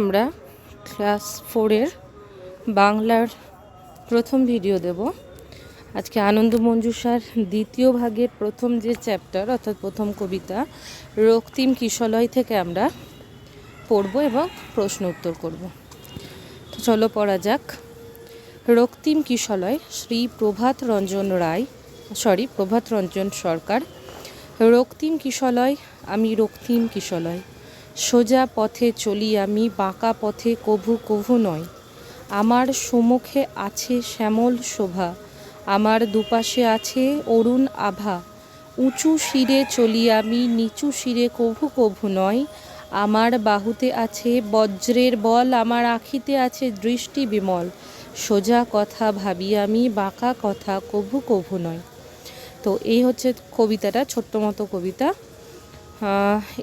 আমরা ক্লাস ফোরের বাংলার প্রথম ভিডিও দেব। আজকে আনন্দ মঞ্জুষার দ্বিতীয় ভাগের প্রথম যে চ্যাপ্টার, অর্থাৎ প্রথম কবিতা, রক্তিম কিশলয় থেকে আমরা পড়ব এবং প্রশ্ন উত্তর করব। তো চলো পড়া যাক। রক্তিম কিশলয়, শ্রী প্রভাত রঞ্জন রায়, সরি, প্রভাত রঞ্জন সরকার, রক্তিম কিশলয়, আমি রক্তিম কিশলয়। সোজা পথে চলি আমি, বাঁকা পথে কভু কভু নয়। আমার সম্মুখে আছে শ্যামল শোভা, আমার দুপাশে আছে অরুণ আভা। উঁচু শিরে চলি আমি, নিচু শিরে কভু কভু নয়। আমার বাহুতে আছে বজ্রের বল, আমার আখিতে আছে দৃষ্টি বিমল। সোজা কথা ভাবি আমি, বাঁকা কথা কভু কভু নয়। তো এই হচ্ছে কবিতাটা, ছোট্ট মতো কবিতা।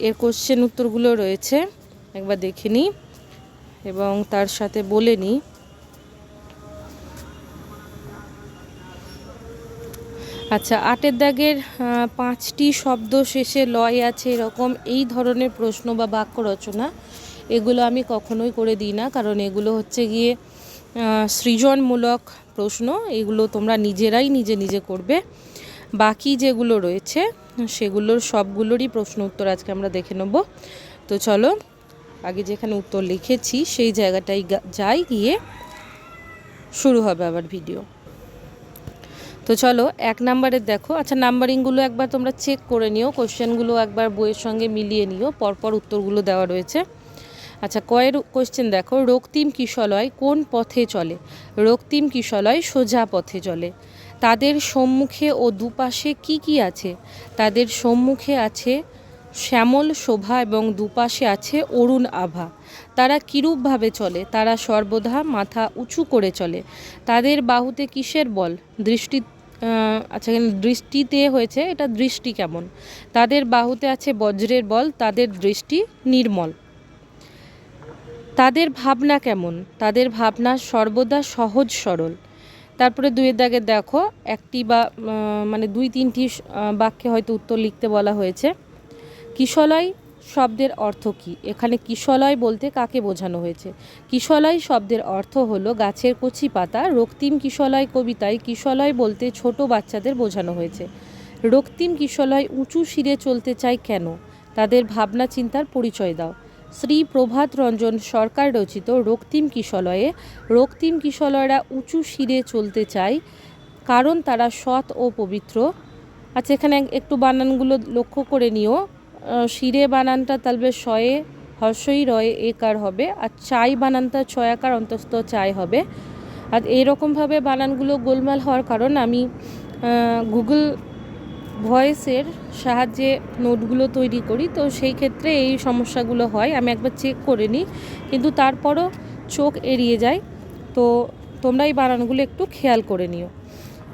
এর কোশ্চেন উত্তরগুলো রয়েছে। একবার দেখে নিই এবং তার সাথে বলে নিই। আচ্ছা আটের দাগের পাঁচটি শব্দ শেষে লয় আছে এরকম এই ধরনের প্রশ্ন বা বাক্য রচনা। এগুলো আমি কখনোই করে দিই না, কারণ এগুলো হচ্ছে গিয়ে সৃজনমূলক প্রশ্ন। এগুলো তোমরা নিজেরাই নিজে নিজে করবে। বাকি যেগুলো রয়েছে সেগুলোর সবগুলোরই প্রশ্ন উত্তর আজকে আমরা দেখে নেব। তো চলো, আগে যেখানে উত্তর লিখেছি, সেই জায়গাটাই যাই গিয়ে শুরু হবে আবার ভিডিও। তো চলো, এক নাম্বারের দেখো। আচ্ছা নাম্বারিংগুলো একবার তোমরা চেক করে নিও, কোশ্চেনগুলো একবার বইয়ের সঙ্গে মিলিয়ে নিও, পরপর উত্তরগুলো দেওয়া রয়েছে। আচ্ছা কয়ের কোশ্চেন দেখো, রক্তিম কিশলয় কোন পথে চলে? রক্তিম কিশলয় সোজা পথে চলে। তাদের সম্মুখে ও দুপাশে কি কি আছে? তাদের সম্মুখে আছে শ্যামল শোভা এবং দুপাশে আছে অরুণ আভা। তারা কিরূপভাবে চলে? তারা সর্বদা মাথা উঁচু করে চলে। তাদের বাহুতে কিসের বল? দৃষ্টি আচ্ছা দৃষ্টিতে হয়েছে, এটা দৃষ্টি কেমন? তাদের বাহুতে আছে বজ্রের বল, তাদের দৃষ্টি নির্মল। তাদের ভাবনা কেমন? তাদের ভাবনা সর্বদা সহজ সরল। তারপরে দুয়ের দাগে দেখো, একটি বা মানে দুই তিনটি বাক্যে হয়তো উত্তর লিখতে বলা হয়েছে। কিশলয় শব্দের অর্থ কী? এখানে কিশলয় বলতে কাকে বোঝানো হয়েছে? কিশলয় শব্দের অর্থ হলো গাছের কচি পাতা। রক্তিম কিশলয় কবিতায় কিশলয় বলতে ছোট বাচ্চাদের বোঝানো হয়েছে। রক্তিম কিশলয় উঁচু শিরে চলতে চায় কেন? তাদের ভাবনা চিন্তার পরিচয় দাও। শ্রী প্রভাত রঞ্জন সরকার রচিত রক্তিম কিশলয়ে, রক্তিম কিশলয়রা উঁচু শিরে চলতে চায়, কারণ তারা সৎ ও পবিত্র। আচ্ছা এখানে এক- একটু বানানগুলো লক্ষ্য করে নিও। শিরে বানানটা তাহলে শয়ে, হর্ষই রয়ে একার হবে, আর চাই বানানটা ছয়াকার অন্তস্থ চাই হবে। আর এইরকমভাবে বানানগুলো গোলমাল হওয়ার কারণ আমি গুগল ভয়েসের সাহায্যে নোটগুলো তৈরি করি। তো সেই ক্ষেত্রে এই সমস্যাগুলো হয়। আমি একবার চেক করে নিই। কিন্তু তারপরও চোখ এড়িয়ে যায়। তো তোমরা এই বানানগুলো একটু খেয়াল করে নিও।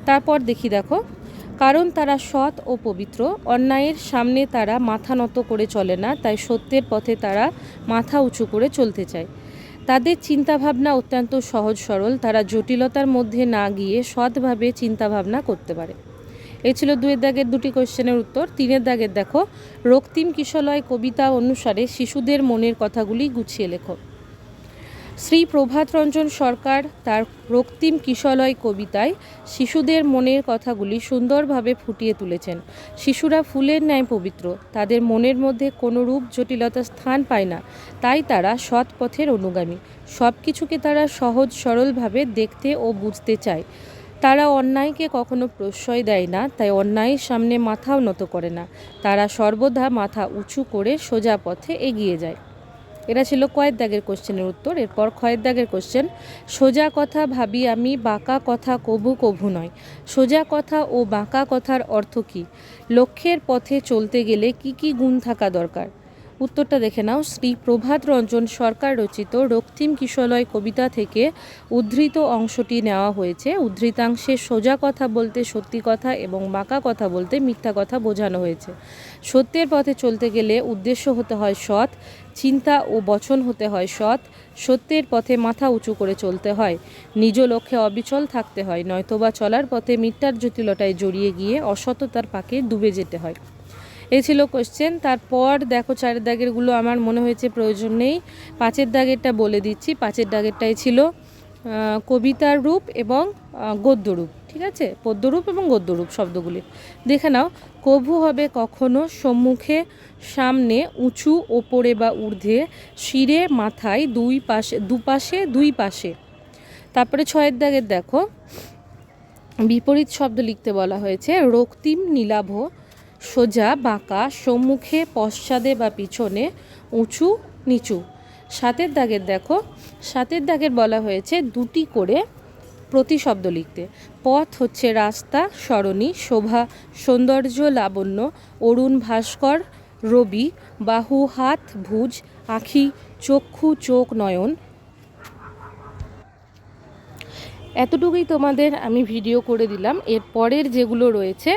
তারপর দেখি দেখো, কারণ তারা সৎ ও পবিত্র, অন্যায়ের সামনে তারা মাথা নত করে চলে না, তাই সত্যের পথে তারা মাথা উঁচু করে চলতে চায়। তাদের চিন্তাভাবনা অত্যন্ত সহজ সরল। তারা জটিলতার মধ্যে না গিয়ে সৎভাবে চিন্তাভাবনা করতে পারে। এই ছিল দুয়ের দাগের দুটি কোশ্চেনের উত্তর। তিনের দাগের দেখো, রক্তিম কিশলয় কবিতা অনুসারে শিশুদের মনের কথাগুলি গুছিয়ে লেখো। শ্রী প্রভাত রঞ্জন সরকার তার রক্তিম কিশলয় কবিতায় শিশুদের মনের কথাগুলি সুন্দরভাবে ফুটিয়ে তুলেছেন। শিশুরা ফুলের ন্যায় পবিত্র, তাদের মনের মধ্যে কোনো রূপ জটিলতা স্থান পায় না, তাই তারা সৎ পথের অনুগামী। সব কিছুকে তারা সহজ সরলভাবে দেখতে ও বুঝতে চায়। তারা অন্যায়কে কখনো প্রশ্রয় দেয় না, তাই অন্যায়ের সামনে মাথাও নত করে না। তারা সর্বদা মাথা উঁচু করে সোজা পথে এগিয়ে যায়। এরা ছিল কয়ের দাগের কোশ্চেনের উত্তর। এরপর ক্ষয়ের দাগের কোশ্চেন, সোজা কথা ভাবি আমি, বাঁকা কথা কভু কভু নয়। সোজা কথা ও বাঁকা কথার অর্থ কী? লক্ষ্যের পথে চলতে গেলে কি কি গুণ থাকা দরকার? উত্তরটা দেখে নাও। শ্রী প্রভাত রঞ্জন সরকার রচিত রক্তিম কিশলয় কবিতা থেকে উদ্ধৃত অংশটি নেওয়া হয়েছে। উদ্ধৃতাংশে সোজা কথা বলতে সত্যি কথা এবং বাঁকা কথা বলতে মিথ্যা কথা বোঝানো হয়েছে। সত্যের পথে চলতে গেলে উদ্দেশ্য হতে হয় সৎ, চিন্তা ও বচন হতে হয় সৎ, সত্যের পথে মাথা উঁচু করে চলতে হয়। নিজ লক্ষ্যে অবিচল থাকতে হয়, নয়তোবা চলার পথে মিথ্যার জটিলতায় জড়িয়ে গিয়ে অসততার পাকে ডুবে যেতে হয়। এই ছিল কোশ্চেন তারপর দেখো চারের দাগেরগুলো আমার মনে হয়েছে প্রয়োজন নেই। পাঁচের দাগেরটা বলে দিচ্ছি। পাঁচের দাগেরটাই ছিল কবিতার রূপ এবং গদ্যরূপ, ঠিক আছে? পদ্যরূপ এবং গদ্যরূপ শব্দগুলি। দেখে নাও, কভু হবে কখনো সম্মুখে, সামনে, উঁচু, ওপরে বা ঊর্ধ্বে, শিরে, মাথায়, দুই পাশে, দুপাশে, দুই পাশে। তারপরে ছয়ের দাগের দেখো, বিপরীত শব্দ লিখতে বলা হয়েছে, রক্তিম, নীলাভ সোজা বাঁকা, সম্মুখে পশ্চাদে বা পিছনে উঁচু, নিচু। সাতের দাগের দেখো, সাতের দাগের বলা হয়েছে দুটি করে প্রতিশব্দ লিখতে। পথ হচ্ছে রাস্তা, সরণি, শোভা, সৌন্দর্য, লাবণ্য, অরুণ ভাস্কর, রবি, বাহু, হাত, ভুজ, আখি, চক্ষু, চোখ, নয়ন। এতটুকুই তোমাদের আমি ভিডিও করে দিলাম। এর পরের যেগুলো রয়েছে,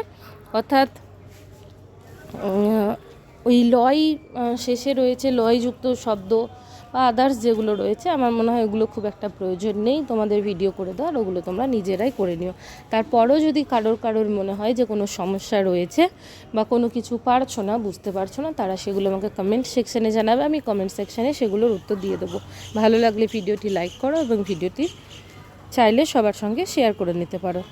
অর্থাৎ ওই লয় শেষে রয়েছে লয়যুক্ত শব্দ বা আদার্স যেগুলো রয়েছে, আমার মনে হয় ওগুলো খুব একটা প্রয়োজন নেই। তোমাদের ভিডিও করে দেওয়ার ওগুলো তোমরা নিজেরাই করে নিও। তারপরও যদি কারোর কারোর মনে হয় যে কোনো সমস্যা রয়েছে বা কোনো কিছু পারছ না, বুঝতে পারছ না, তারা সেগুলো আমাকে কমেন্ট সেকশানে জানাবে, আমি কমেন্ট সেকশানে সেগুলোর উত্তর দিয়ে দেবো। ভালো লাগলে ভিডিওটি লাইক করো এবং ভিডিওটি চাইলে সবার সঙ্গে শেয়ার করে নিতে পারো।